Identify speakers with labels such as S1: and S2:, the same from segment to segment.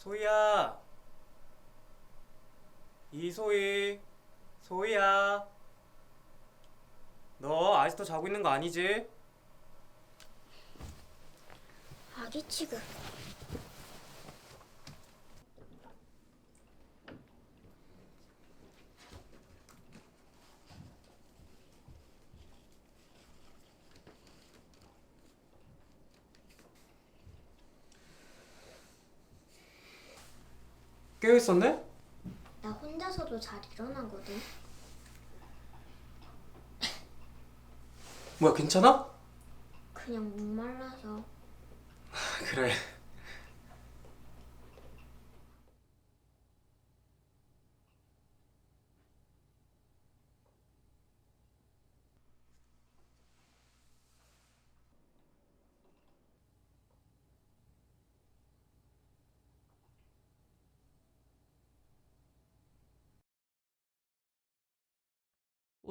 S1: 소희야. 이소희. 소희야. 너 아직도 자고 있는 거 아니지?
S2: 아기 취급.
S1: 깨어 있었네?
S2: 나 혼자서도 잘 일어나거든.
S1: 뭐야 괜찮아?
S2: 그냥 목말라서.
S1: 그래.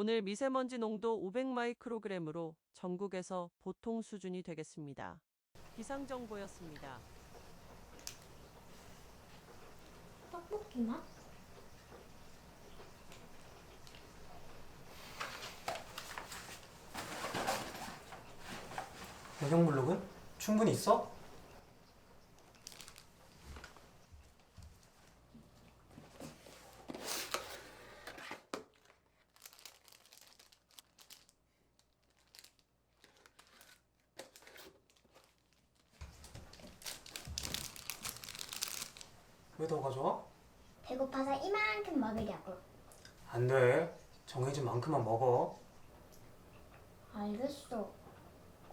S3: 오늘 미세먼지 농도 500마이크로그램으로 전국에서 보통 수준이 되겠습니다. 기상 정보였습니다.
S2: 떡볶이 맛?
S1: 영양블록은 충분히 있어? 왜 더 가져와?
S2: 배고파서 이만큼 먹으려고.
S1: 안 돼. 정해진 만큼만 먹어.
S2: 알겠어.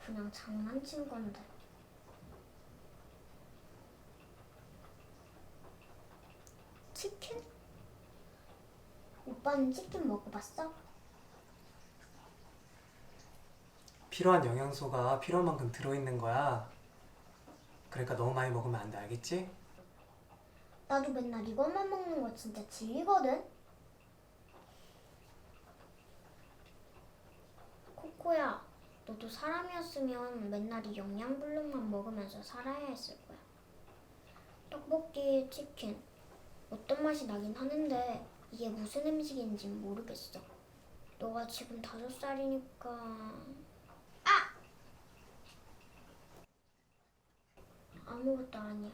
S2: 그냥 장난친 건데. 치킨? 오빠는 치킨 먹어봤어?
S1: 필요한 영양소가 필요한 만큼 들어있는 거야. 그러니까 너무 많이 먹으면 안 돼, 알겠지?
S2: 나도 맨날 이것만 먹는 거 진짜 질리거든? 코코야, 너도 사람이었으면 맨날 이 영양블록만 먹으면서 살아야 했을 거야. 떡볶이, 치킨, 어떤 맛이 나긴 하는데 이게 무슨 음식인지 모르겠어. 너가 지금 다섯 살이니까... 아! 아무것도 아니야.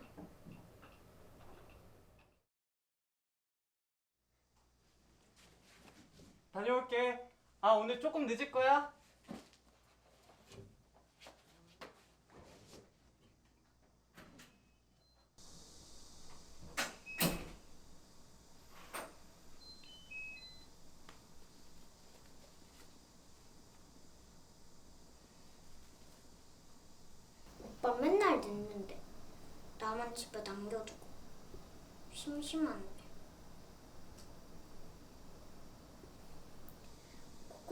S1: 다녀올게. 아, 오늘 조금 늦을 거야?
S2: 오빠 맨날 늦는데 나만 집에 남겨두고 심심한데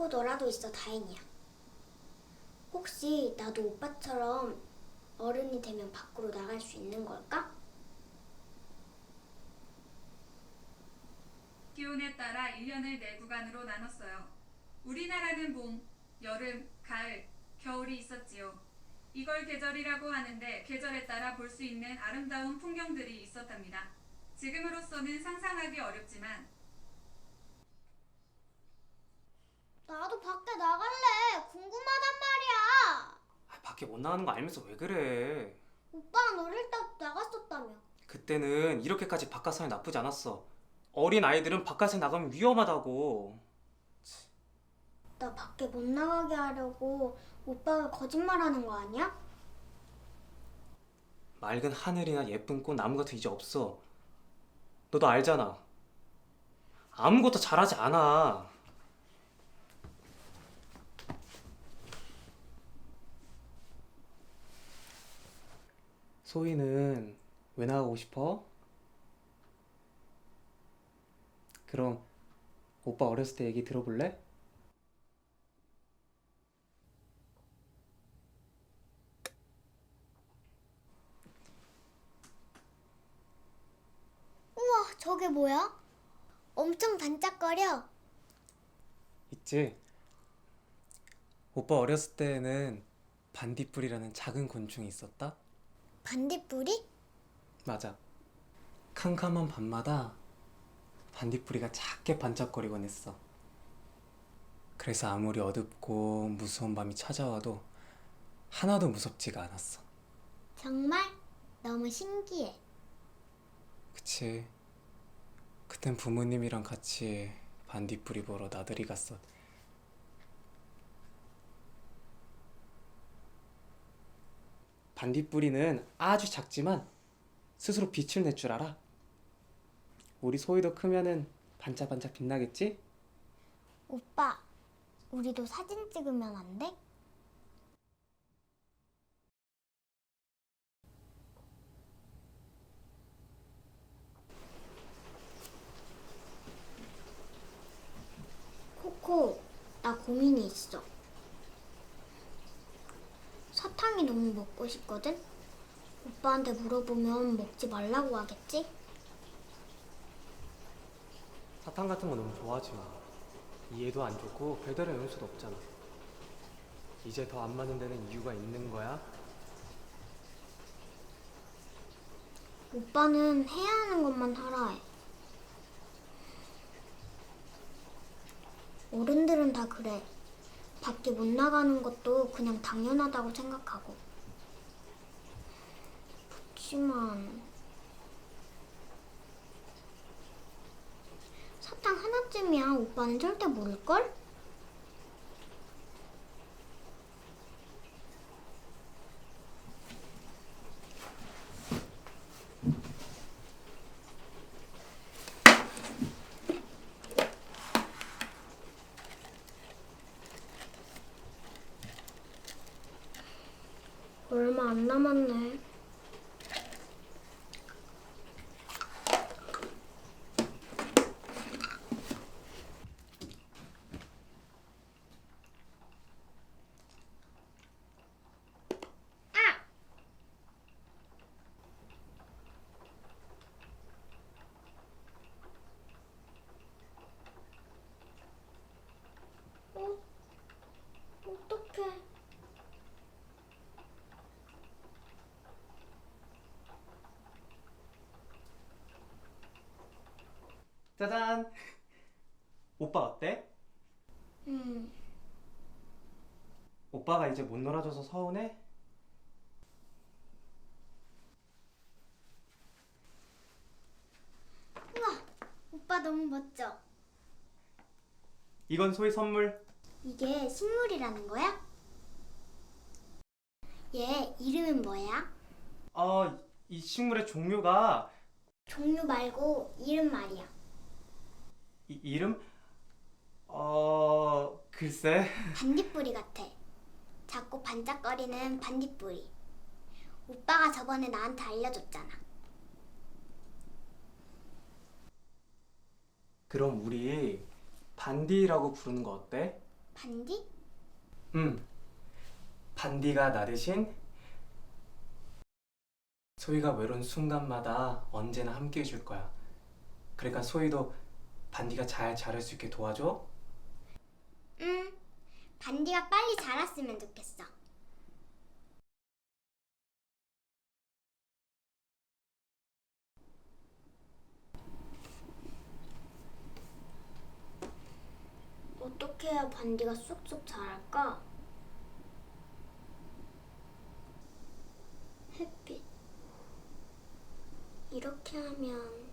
S2: 코코 너라도 있어 다행이야 혹시 나도 오빠처럼 어른이 되면 밖으로 나갈 수 있는 걸까?
S4: 기온에 따라 1년을 네 구간으로 나눴어요. 우리나라는 봄, 여름, 가을, 겨울이 있었지요. 이걸 계절이라고 하는데 계절에 따라 볼 수 있는 아름다운 풍경들이 있었답니다. 지금으로서는 상상하기 어렵지만
S2: 나도 밖에 나갈래 궁금하단 말이야
S1: 아, 밖에 못 나가는 거 알면서 왜 그래?
S2: 오빠는 어릴 때부터 나갔었다며
S1: 그때는 이렇게까지 바깥 사이 나쁘지 않았어. 어린 아이들은 바깥에 나가면 위험하다고.
S2: 나 밖에 못 나가게 하려고 오빠가 거짓말하는 거 아니야?
S1: 맑은 하늘이나 예쁜 꽃, 나무 같은 이제 없어. 너도 알잖아. 아무것도 잘하지 않아. 소희는 왜 나가고 싶어? 그럼 오빠 어렸을 때 얘기 들어볼래?
S2: 우와 저게 뭐야? 엄청 반짝거려
S1: 있지. 오빠 어렸을 때는 반딧불이라는 작은 곤충이 있었다.
S2: 반딧불이?
S1: 맞아. 캄캄한 밤마다 반딧불이가 작게 반짝거리곤 했어. 그래서 아무리 어둡고 무서운 밤이 찾아와도 하나도 무섭지가 않았어.
S2: 정말 너무 신기해.
S1: 그치. 그땐 부모님이랑 같이 반딧불이 보러 나들이 갔어. 반딧불이는 아주 작지만 스스로 빛을 낼 줄 알아. 우리 소희도 크면은 반짝반짝 빛나겠지?
S2: 오빠, 우리도 사진 찍으면 안 돼? 코코, 나 고민이 있어. 사탕이 너무 먹고 싶거든? 오빠한테 물어보면 먹지 말라고 하겠지?
S1: 사탕 같은 거 너무 좋아하지 마. 이해도 안 좋고 별다른 영수도 없잖아. 이제 더 안 맞는 데는 이유가 있는 거야?
S2: 오빠는 해야 하는 것만 하라 해. 어른들은 다 그래. 밖에 못 나가는 것도 그냥 당연하다고 생각하고. 그렇지만 사탕 하나쯤이야 오빠는 절대 모를걸? 얼마 안 남았네. 어? 어떡해.
S1: 짜잔! 오빠 어때?
S2: 음,
S1: 오빠가 이제 못 놀아줘서 서운해?
S2: 우와, 오빠 너무 멋져.
S1: 이건 소희 선물.
S2: 이게 식물이라는 거야? 얘 이름은 뭐야?
S1: 어, 이 식물의 종류가
S2: 종류 말고 이름 말이야.
S1: 이, 이름? 어, 글쎄.
S2: 반딧불이 같아. 작고 반짝거리는 반딧불이. 오빠가 저번에 나한테 알려줬잖아.
S1: 그럼 우리 반디라고 부르는 거 어때?
S2: 반디?
S1: 응. 반디가 나 대신 소희가 외로운 순간마다 언제나 함께 해줄 거야. 그러니까 소희도 반디가 잘 자랄 수 있게 도와줘.
S2: 응. 반디가 빨리 자랐으면 좋겠어. 어떻게 해야 반디가 쑥쑥 자랄까? 햇빛. 이렇게 하면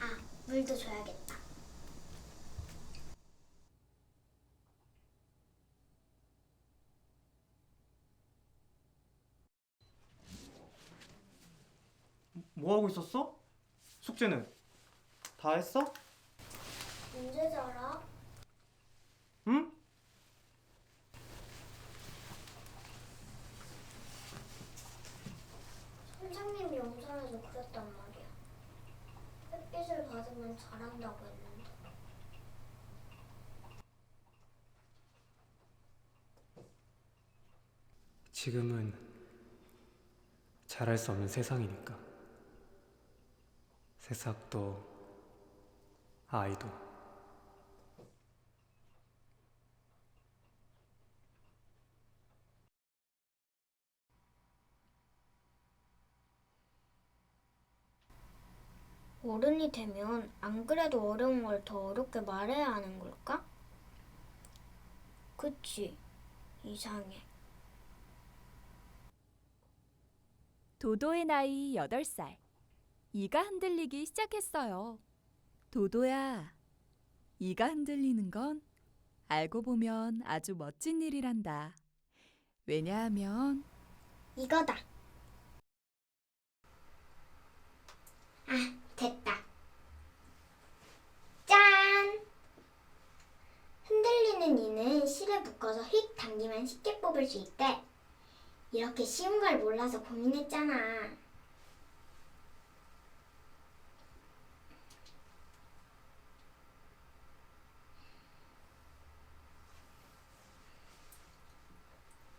S2: 아, 물도 줘야겠다.
S1: 뭐 하고 있었어? 숙제는 다 했어?
S2: 언제 자라?
S1: 응?
S2: 선생님이 영상에서. 햇빛을 받으면 자란다고 했는데.
S1: 지금은 잘할 수 없는 세상이니까. 새싹도 아이도
S2: 어른이 되면 안 그래도 어려운 걸 더 어렵게 말해야 하는 걸까? 그치? 이상해.
S5: 도도의 나이 8살. 이가 흔들리기 시작했어요. 도도야, 이가 흔들리는 건 알고 보면 아주 멋진 일이란다. 왜냐하면
S2: 이거다. 아, 됐다. 짠! 흔들리는 이는 실에 묶어서 휙 당기면 쉽게 뽑을 수 있대. 이렇게 쉬운 걸 몰라서 고민했잖아.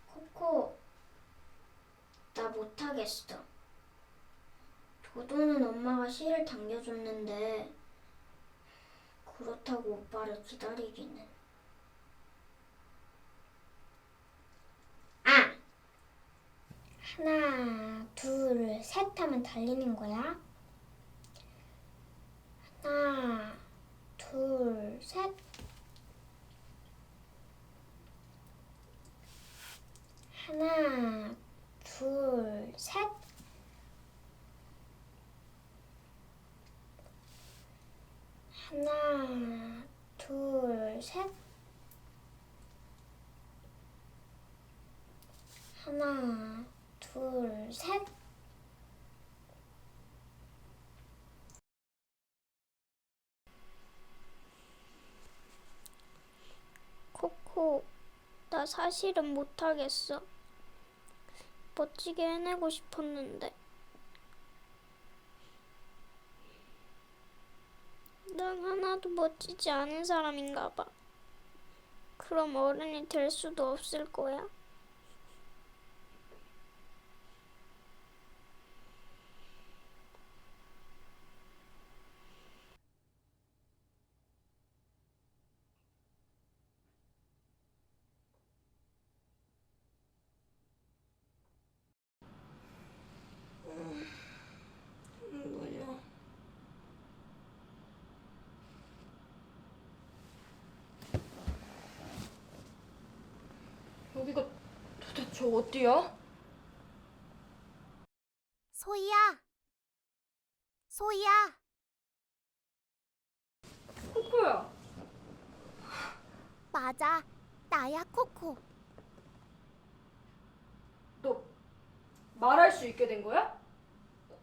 S2: 코코, 나 못하겠어. 도도는 엄마가 실을 당겨줬는데 그렇다고 오빠를 기다리기는. 아! 하나, 둘, 셋 하면 달리는 거야. 하나, 둘, 셋. 하나, 둘, 셋. 하나, 둘, 셋. 하나, 둘, 셋. 코코, 나 사실은 못하겠어. 멋지게 해내고 싶었는데. 난 하나도 멋지지 않은 사람인가 봐. 그럼 어른이 될 수도 없을 거야.
S6: 여기가 도대체 어디야?
S7: 소희야! 소희야!
S6: 코코야.
S7: 맞아. 나야, 코코.
S6: 너 말할 수 있게 된 거야?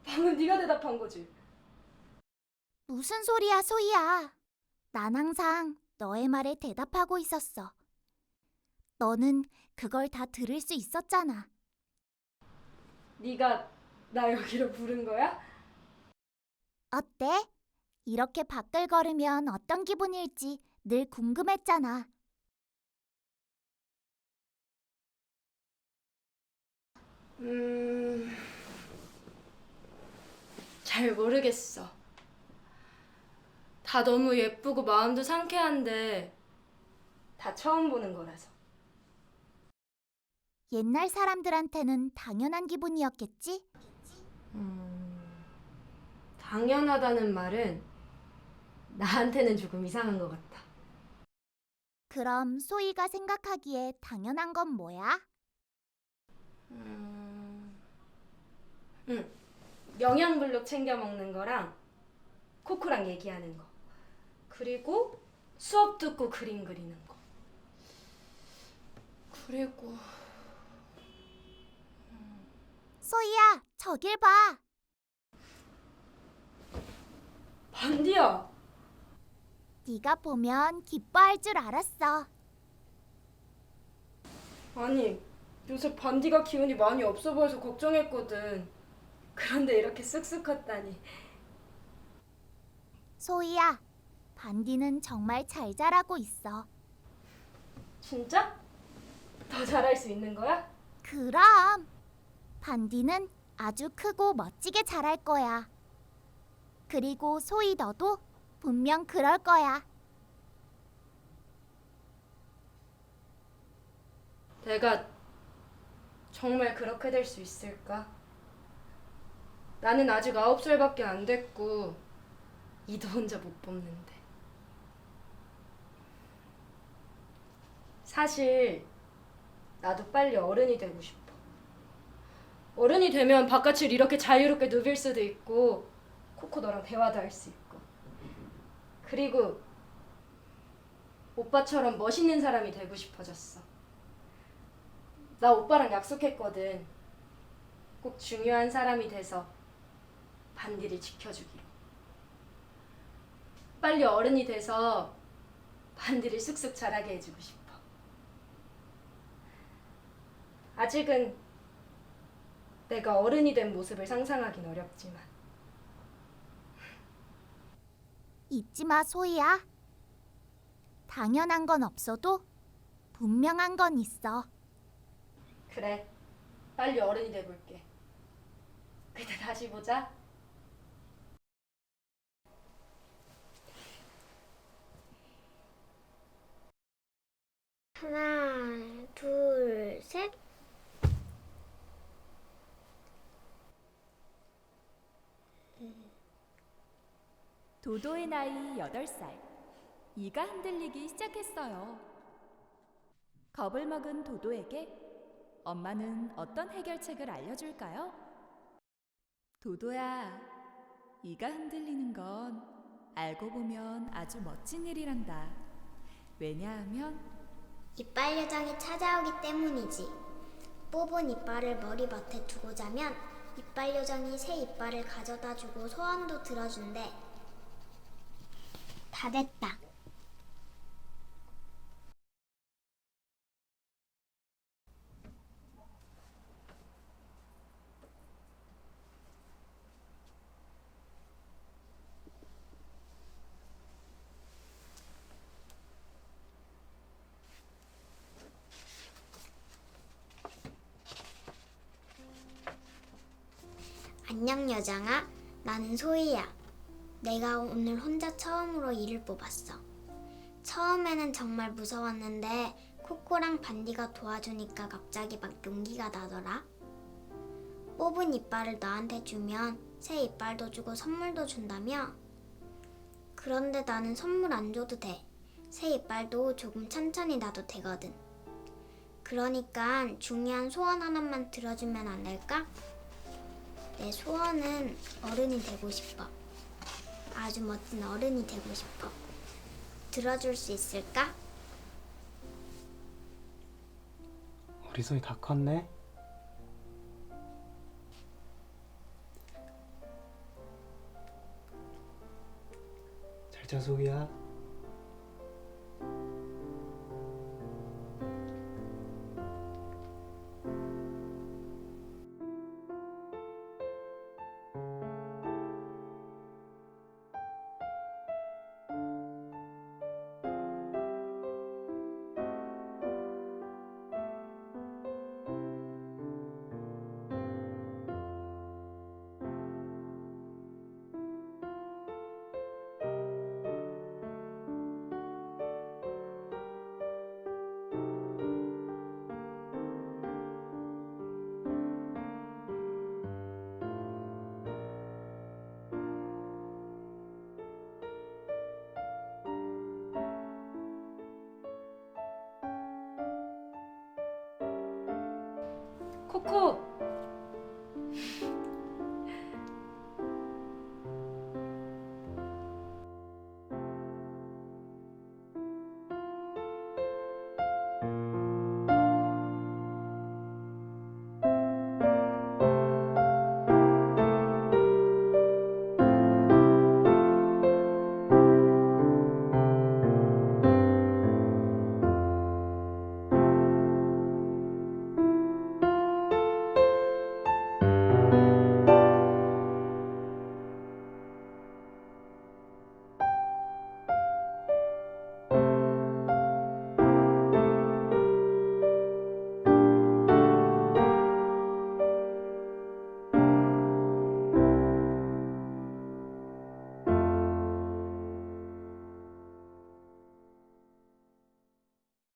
S6: 방금 네가 대답한 거지.
S7: 무슨 소리야, 소희야. 난 항상 너의 말에 대답하고 있었어. 너는 그걸 다 들을 수 있었잖아.
S6: 네가 나 여기로 부른 거야?
S7: 어때? 이렇게 밖을 걸으면 어떤 기분일지 늘 궁금했잖아.
S6: 음. 잘 모르겠어. 다 너무 예쁘고 마음도 상쾌한데 다 처음 보는 거라서.
S7: 옛날 사람들한테는 당연한 기분이었겠지?
S6: 음. 당연하다는 말은 나한테는 조금 이상한 것 같다.
S7: 그럼 소희가 생각하기에 당연한 건 뭐야?
S6: 음, 응. 영양블록 챙겨 먹는 거랑 코코랑 얘기하는 거. 그리고 수업 듣고 그림 그리는 거. 그리고
S7: 소희야, 저길 봐.
S6: 반디야.
S7: 네가 보면 기뻐할 줄 알았어.
S6: 아니 요새 반디가 기운이 많이 없어 보여서 걱정했거든. 그런데 이렇게 쓱쓱 컸다니.
S7: 소희야, 반디는 정말 잘 자라고 있어.
S6: 진짜? 더 잘할 수 있는 거야?
S7: 그럼 반디는 아주 크고 멋지게 자랄 거야. 그리고 소희 너도 분명 그럴 거야.
S6: 내가 정말 그렇게 될 수 있을까? 나는 아직 아홉 살밖에 안 됐고 이도 혼자 못 뽑는데. 사실 나도 빨리 어른이 되고 싶어. 어른이 되면 바깥을 이렇게 자유롭게 누빌 수도 있고 코코 너랑 대화도 할 수 있고 그리고 오빠처럼 멋있는 사람이 되고 싶어졌어. 나 오빠랑 약속했거든. 꼭 중요한 사람이 돼서 반디를 지켜주기로. 빨리 어른이 돼서 반디를 쑥쑥 자라게 해주고 싶어. 아직은 내가 어른이 된 모습을 상상하긴 어렵지만
S7: 잊지 마, 소희야. 당연한 건 없어도 분명한 건 있어.
S6: 그래 빨리 어른이 돼볼게. 그때 다시 보자.
S2: 하나, 둘, 셋.
S5: 도도의 나이 8살. 이가 흔들리기 시작했어요. 겁을 먹은 도도에게 엄마는 어떤 해결책을 알려줄까요? 도도야, 이가 흔들리는 건 알고 보면 아주 멋진 일이란다. 왜냐하면
S2: 이빨 요정이 찾아오기 때문이지. 뽑은 이빨을 머리맡에 두고 자면 이빨 요정이 새 이빨을 가져다 주고 소원도 들어준대. 다 됐다. 안녕 여장아. 나는 소희야. 내가 오늘 혼자 처음으로 이를 뽑았어. 처음에는 정말 무서웠는데 코코랑 반디가 도와주니까 갑자기 막 용기가 나더라. 뽑은 이빨을 너한테 주면 새 이빨도 주고 선물도 준다며? 그런데 나는 선물 안 줘도 돼. 새 이빨도 조금 천천히 놔도 되거든. 그러니까 중요한 소원 하나만 들어주면 안 될까? 내 소원은 어른이 되고 싶어. 아주 멋진 어른이 되고 싶어. 들어줄 수 있을까?
S1: 소희 다 컸네. 잘 자 소희야.
S6: 코코